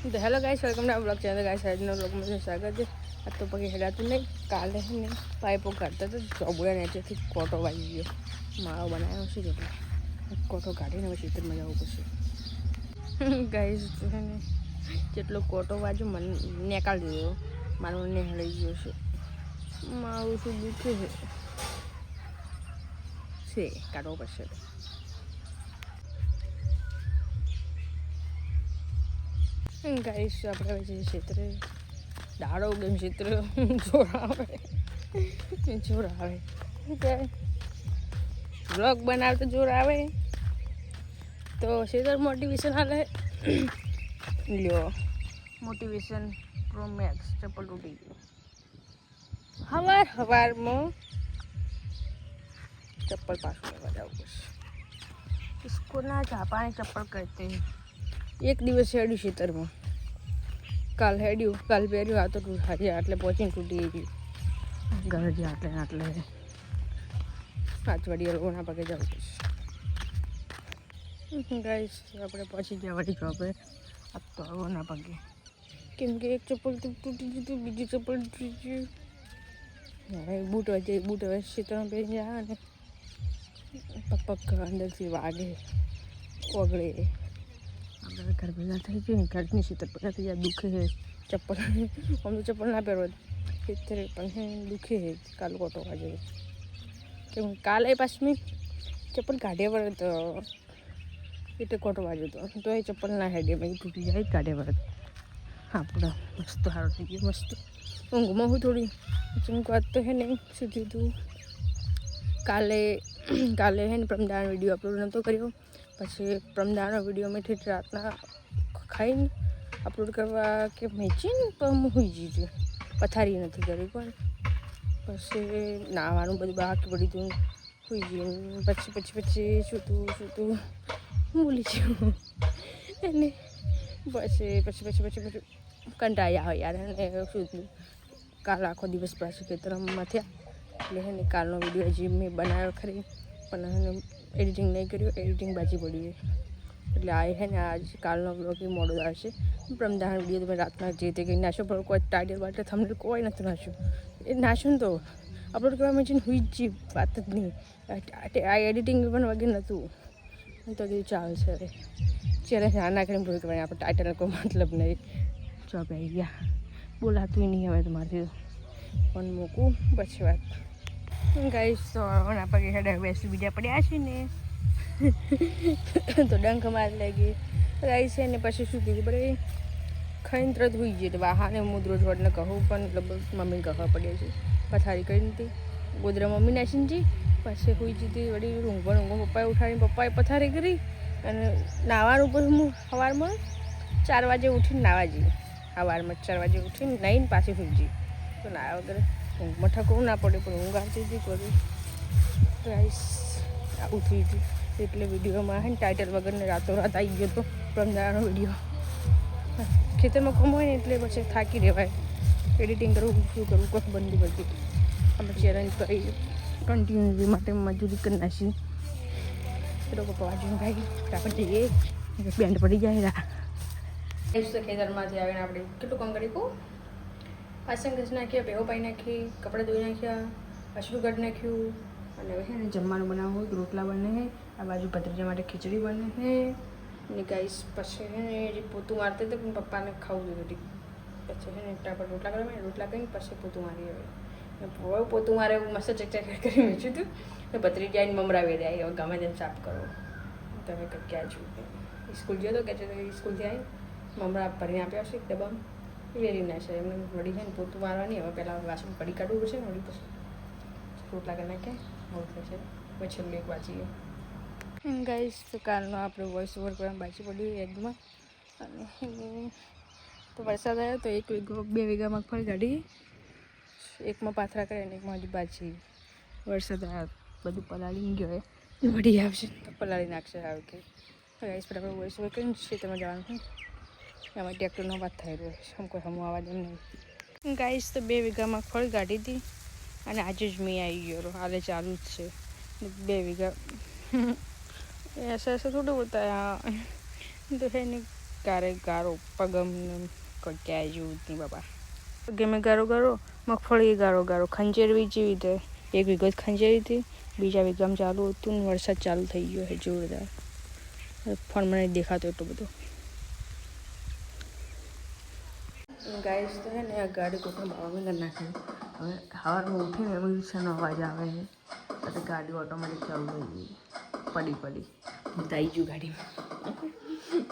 તો hello guys welcome ના blog channel guys આજનો બ્લોગમાં સ્વાગત છે આ તો પગે હેડાતું નહીં કાલે ને પાઇપો કાઢતા તો ચોબડા નીચેથી કોટો વાગી ગયો માળો બનાવ્યો છે જેટલો કોટો કાઢીને પછી ચિત્રમાં જવું પડશે ગાઈસ ને જેટલો કોટો વાજો મને નેકાળ દીધો મારો નેહળી ગયો છે મારું શું દુખે છે કાઢવો પડશે ગાઈસ આપણે હવે જઈએ ક્ષેત્રે દાડો ગેમ ક્ષેત્ર જોર આવે જોર આવે કે બ્લોગ બનાવતો જોર આવે તો ક્ષેત્ર મોટિવેશન હાલે લ્યો મોટિવેશન પ્રો મેક્સ ચપ્પલ તૂટી ગયું હવાર હવારમાં ચપ્પલ પાછું લેવા જવું પડશે इसको ना जापानी चप्पल कहते हैं એક દિવસ હેડ્યું ખેતરમાં. કાલ હેડ્યું કાલ પહેર્યું આ તો તૂટ આટલે પહોંચીને તૂટી ગયું ઘરે જે આટલે. આટલે પાંચવાડી ઓના પગે જવું પડશે. ગાઈસ આપણે પહોંચી ગયા વળી જોબે આ તો ના પગે. કેમ કે એક ચપ્પલ તૂટી ગયું બીજી ચપ્પલ તૂટી ગયું. હવે બૂટ વચ્ચે બૂટ હવે ખેતરમાં પહેરી જાય ને પગ અંદરથી વાગે ઓગળે ઘર ભેગા થઈ ગયું ને ઘરની સીતર ભેગા થઈ જાય, દુખે છે ચપ્પલ આમ તો ચપ્પલ ના પહેરો ખેતરે પણ હે, દુખે છે કાલ કોટો વાગે કે હું કાલે પાછું મેં ચપ્પલ કાઢ્યા વળે તો એટલે કોટો વાગ્યો હતો તો એ ચપ્પલ ના હેડે મેં તૂટી જાય કાઢ્યા વળે પૂરા. મસ્ત સારું થઈ ગયું, મસ્ત. ઊંઘમાં હું થોડી ઊંઘ વાત તો હે નહીં સુધી તું? કાલે કાલે હે ને પ્રમદાન વીડિયો અપલોડ નહોતો કર્યો. પછી પ્રમદાનો વીડિયો મેં રાતના ખાઈને અપલોડ કરવા કે મેચીને પણ હું હોઈ જઈ પથારી નથી કરી પણ પછી નાવાનું બધું બાકી પડી હતું હોઈ ગયું પછી પછી પછી શું તું ભૂલી ગયું અને પછી પછી પછી પછી પછી કંટાળ્યા હોય યાર અને શું કાલ આખો દિવસ પાછું ખેતરમાં થયા. એટલે એને કાલનો વીડિયો હજી મેં બનાવ્યો ખરી પણ એડિટિંગ નહીં કર્યું, એડિટિંગ બાજી પડી એટલે આ હે ને આજ કાલનો બ્લોગ એ મોડો આવશે. પ્રમદાન વીડિયો તમે રાતના જે તે કંઈ નાશો પણ કોઈ ટાઇટલ બાટલ તમને કોઈ નથી નાખ્યું. એ નાખ્યું ને તો અપલોડ કરવામાં છે ને હુઈ જ વાત જ નહીં. આ એડિટિંગ પણ વગેરે નહોતું તો કીધું ચાલશે હવે. ચેલે નાના કરીને ભૂલ કરવાની, આપણે ટાઇટલ કોઈ મતલબ નહીં. ચોપ આવી ગયા. બોલાતું નહીં હવે તમારથી પણ મૂકું, પછી વાત. ગાઈશ તો આના પગે બેસી બીજા પડ્યા છે ને. તો ડંખ માર લાગી. ગાઈ છે ને પછી શું કીધું પડે ખાઈને તરત હોઈ જઈએ તો વાહાને મુદ્રો જોડને કહું પણ મમ્મી કહવા પડે છે. પથારી કરી નથી ગોદરા મમ્મી નાસીને જી. પાસે હોઈ જતી વળી ઊંઘવા ઊંઘો પપ્પાએ ઉઠાડીને પપ્પાએ પથારી કરી અને નાવાનું પછી હું સવારમાં ચાર વાગે ઉઠીને નાવા જઈએ સવારમાં ચાર વાગે ઉઠીને નાહીને પાછી હોઈ જઈએ તો નાવા વગર ઊંઘમાં ઠકવું ના પડે, પણ ઊંઘ આવતી હતી કોઈ પ્રાઇસ આવું થઈ ગયું. એટલે વિડીયોમાં હે ને ટાઇટલ વગરને રાતોરાત આવી ગયો હતો પ્રમદાનો વીડિયો. ખેતરમાં કમ હોય ને એટલે પછી થાકી રહેવાય. એડિટિંગ કરવું શું કરવું કોઈ બંધ પડતી આપણે ચેલેન્જ કરી કન્ટિન્યુઅલી માટે મજૂરી કરી નાખી. પેલો પપ્પા વાજુ ભાઈ આપણે જઈએ. બેન્ડ પડી જાય ખેતરમાંથી આવીને આપણે કેટલું કામ કરીશું વાસણ ઘસી નાખ્યા ભેવો પાઈ નાખી, કપડાં ધોઈ નાખ્યા કચરું કાઢી નાખ્યું. અને હવે છે ને જમવાનું બનાવવું હોય, રોટલા બને છે આ બાજુ ભત્રીજા માટે ખીચડી બને છે. અને ગાઈસ, પછી છે ને જે પોતું મારતી હતી, પણ પપ્પાને ખાવું દીધું પછી છે ને પર રોટલા કરવા રોટલા કરીને પછી પોતું મારી હવે. ને પોતું મારે મસ્ત ચકચક કરી વેચ્યું હતું. ને ભત્રીજાને મમરાવી દે હવે ગમે તેમ સાફ કરો. તમે ક્યાં છું? સ્કૂલ ગયો તો કે સ્કૂલથી આવી મમરા ભરીને આપ્યા છે ડબ્બામાં વેરી નાખશે છે. એમને વળી છે ને પોતું મારવાની હવે પહેલાં વાસણ પડી કાઢવું પડશે ને, વળી પછી રોટલા કરી નાખે મોડું થશે પછી છેલ્લું એક વાંચીએ. ગાઈસ તો કાલનો આપણે વોઇસ ઓવર કરવાનું બાજી પડ્યું એગમાં અને તો વરસાદ આવ્યો તો એક વીઘો, બે વીઘા મગફળી કાઢી એકમાં પાથરા કરે અને એકમાં હજુ બાજી વરસાદ આવ્યો, બધું પલાળી ગયો એ વળી આવશે તો પલાળી નાખશે આવે કે. ગાઈસ પર આપણે વોઇસ ઓવર કરીને ખેતરમાં જવાનું છે. એમાં ટ્રેક્ટરનો અવાજ થઈ રહ્યો છે. સમકો હમો અવાજ એમ નહીં. ગાઈસ તો બે વીઘામાં ફળ કાઢી હતી અને આજે જ મેં આવી ગયો હાલે ચાલુ જ છે. બે વીઘા. એસે એસે થોડું બતા તો હે ને ગારે ગારો પગમ કટ્યા જેવું હતી બાપા. ગમે ગારો ગારો, મગફળી ગારો ગારો. ખંજેરવી જેવી રીતે એક વિગત ખંજેરી હતી. બીજા વિગમ ચાલુ હતું ને વરસાદ ચાલુ થઈ ગયો હે જોરદાર. ફળ મને દેખાતો એટલો બધો. ગાઈસ તો હે ને, આ ગાડી કોઈ બાવા કરી નાખે. હવે સવારમાં ઉઠીને એમ રિક્ષાનો અવાજ આવે છે? પછી ગાડી ઓટોમેટિક ચાલુ થઈ ગઈ. પડી પડી. તાઈ ગયું ગાડીમાં.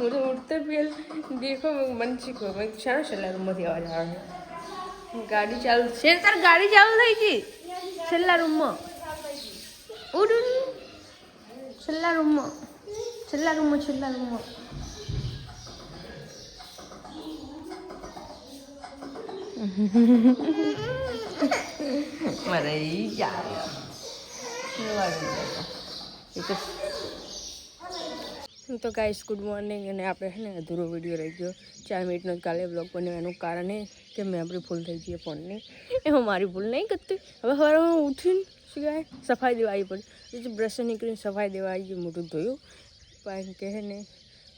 હું ઉઠતા પેલ દેખો, મન શીખો મેં સારો છેલ્લા રૂમમાંથી અવાજ આવે છે. ગાડી ચાલુ છે તાર ગાડી ચાલુ થઈ ગઈ? છેલ્લા રૂમમાં. ઉડ. છેલ્લા રૂમમાં. છેલ્લા રૂમમાં છેલ્લા રૂમમાં. મારે જાય તો ગાઈસ ગુડ મોર્નિંગ અને આપણે છે ને અધૂરો વીડિયો રહી ગયો. ચાર મિનિટનો જ કાલે બ્લોગ બન્યો એનું કારણ એ કે મેમરી ફૂલ થઈ ગઈ ફોનની. હું મારી ભૂલ નહીં કરતી. હવે સવારે હું ઉઠીને શું કહેવાય? સફાઈ દેવા આવી પડી. પછી બ્રશ નીકળીને સફાઈ દેવા આવી ગયું મોટું ધોયું. પણ કહે ને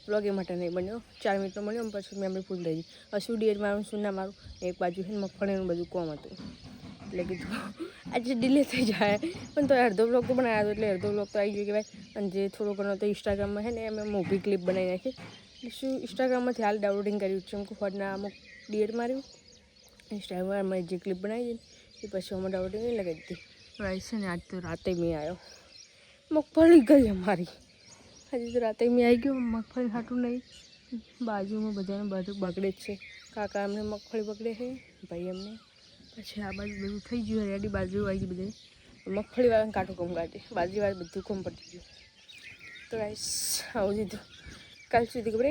બ્લોગ એ માટે નહીં બન્યો. ચાર મિનિટનો મળ્યો અને પછી મેમરી ફૂલ થઈ ગઈ. શું મારું, શું ના મારું, એક બાજુ છે ને મગફળીનું બધું કોમ હતું. એટલે કીધું આજે ડિલે થઈ જાય. પણ તો અડધો બ્લોગ તો બનાવ્યો હતો એટલે અડધો બ્લોગ તો આવી ગયો કહેવાય. અને જે થોડો ઘણો તો ઇન્સ્ટાગ્રામમાં છે ને, એમ મૂવી ક્લિપ બનાવી નાખી. એટલે શું ઇન્સ્ટાગ્રામમાંથી હાલ ડાઉનલોડિંગ કર્યું છે? અમુક ફોનના અમુક ડિએટ માર્યું. ઇન્સ્ટાગ્રામમાં જે ક્લિપ બનાવી છે એ પછી અમે ડાઉનલોડિંગ લગાવી દીધી. રાઈસ છે ને, આજ તો રાતે મેં આવ્યો મગફળી ગઈ અમારી. આજે તો રાતે મેં આવી ગયો, મગફળી ખાટું નહીં. બાજુમાં બધાને બધું બગડે જ છે. કાકા એમને મગફળી બગડે છે, ભાઈ એમને પછી આ બાજુ બધું થઈ ગયું રેડી બાજુ આવી ગઈ બધે મગફળી વાળાને કાંટો કોમ કાઢે. બાજુ વાળા બધું કોમ પડી ગયું. તો ગાઈસ આવું દીધું કાલ સુધી ખબર